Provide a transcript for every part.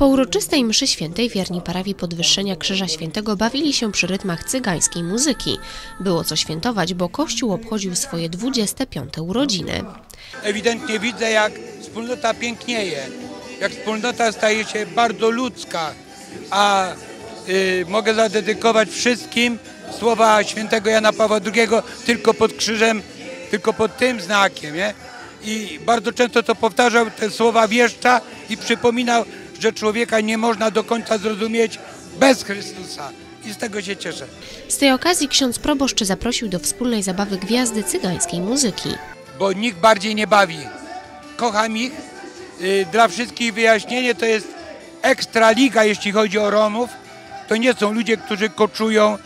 Po uroczystej mszy świętej wierni parafii Podwyższenia Krzyża Świętego bawili się przy rytmach cygańskiej muzyki. Było co świętować, bo Kościół obchodził swoje 25. urodziny. ewidentnie widzę, jak wspólnota pięknieje, jak wspólnota staje się bardzo ludzka, a y, mogę zadedykować wszystkim słowa świętego Jana Pawła II tylko pod krzyżem, tylko pod tym znakiem, nie? I bardzo często to powtarzał, te słowa wieszcza i przypominał, że człowieka nie można do końca zrozumieć bez Chrystusa. I z tego się cieszę. Z tej okazji ksiądz proboszcz zaprosił do wspólnej zabawy gwiazdy cygańskiej muzyki. bo nikt bardziej nie bawi. Kocham ich. Y, Dla wszystkich wyjaśnienie to jest ekstra liga, jeśli chodzi o Romów. To nie są ludzie, którzy koczują,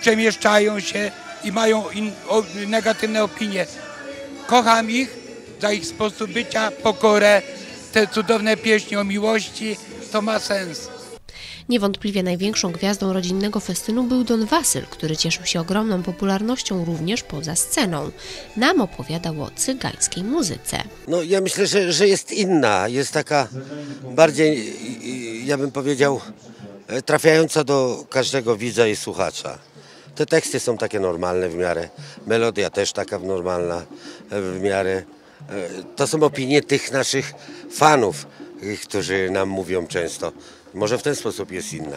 przemieszczają się i mają in, o, negatywne opinie. Kocham ich za ich sposób bycia, pokorę, te cudowne pieśni o miłości. To ma sens. Niewątpliwie największą gwiazdą rodzinnego festynu był Don Wasyl, który cieszył się ogromną popularnością również poza sceną. Nam opowiadał o cygańskiej muzyce. No ja myślę, że, że jest inna, jest taka bardziej, ja bym powiedział, e, trafiająca do każdego widza i słuchacza. Te teksty są takie normalne w miarę, melodia też taka normalna e, w miarę. E, To są opinie tych naszych fanów, którzy nam mówią często. Może w ten sposób jest inna.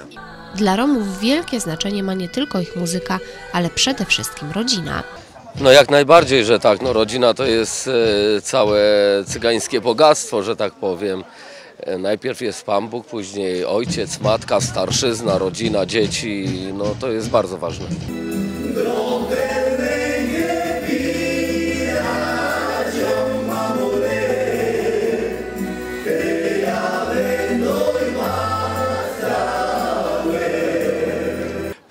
Dla Romów wielkie znaczenie ma nie tylko ich muzyka, ale przede wszystkim rodzina. No jak najbardziej, że tak. No, rodzina to jest e, całe cygańskie bogactwo, że tak powiem. E, Najpierw jest Pan Bóg, później ojciec, matka, starszyzna, rodzina, dzieci. No to jest bardzo ważne.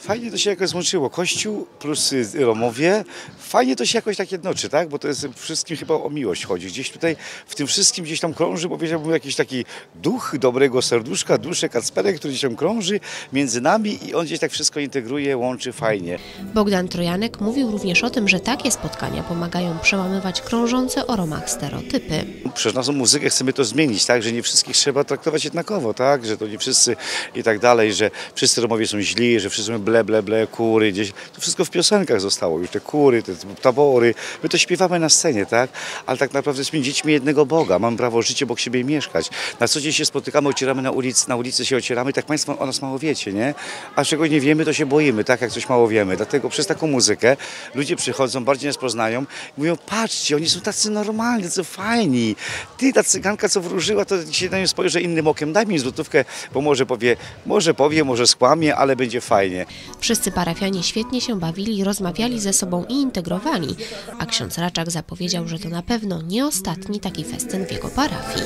Fajnie to się jakoś złączyło. Kościół plus y, Romowie, fajnie to się jakoś tak jednoczy, tak? Bo to jest wszystkim chyba o miłość chodzi. Gdzieś tutaj w tym wszystkim gdzieś tam krąży, powiedziałbym, jakiś taki duch dobrego serduszka, duszę Kacperek, który gdzieś tam krąży między nami i on gdzieś tak wszystko integruje, łączy fajnie. Bogdan Trojanek mówił również o tym, że takie spotkania pomagają przełamywać krążące o Romach stereotypy. Przez naszą muzykę chcemy to zmienić, tak? Że nie wszystkich trzeba traktować jednakowo, tak? Że to nie wszyscy i tak dalej, że wszyscy Romowie są źli, że wszyscy mówią ble, ble, ble, kury, gdzieś. To wszystko w piosenkach zostało już, te kury, te tabory. My to śpiewamy na scenie, tak? Ale tak naprawdę jesteśmy dziećmi jednego Boga. Mamy prawo żyć obok siebie i mieszkać. Na co dzień się spotykamy, ocieramy na ulicy, na ulicy się ocieramy, tak Państwo o nas mało wiecie, nie? A czego nie wiemy, to się boimy, tak? Jak coś mało wiemy. Dlatego przez taką muzykę ludzie przychodzą, bardziej nas poznają i mówią, patrzcie, oni są tacy normalni, tacy fajni. Ty, ta cyganka, co wróżyła, to się na nią spojrzę innym okiem. Daj mi złotówkę, bo może powie, może powie, może skłamie, ale będzie fajnie. Wszyscy parafianie świetnie się bawili, rozmawiali ze sobą i integrowali, a ksiądz Raczak zapowiedział, że to na pewno nie ostatni taki festyn w jego parafii.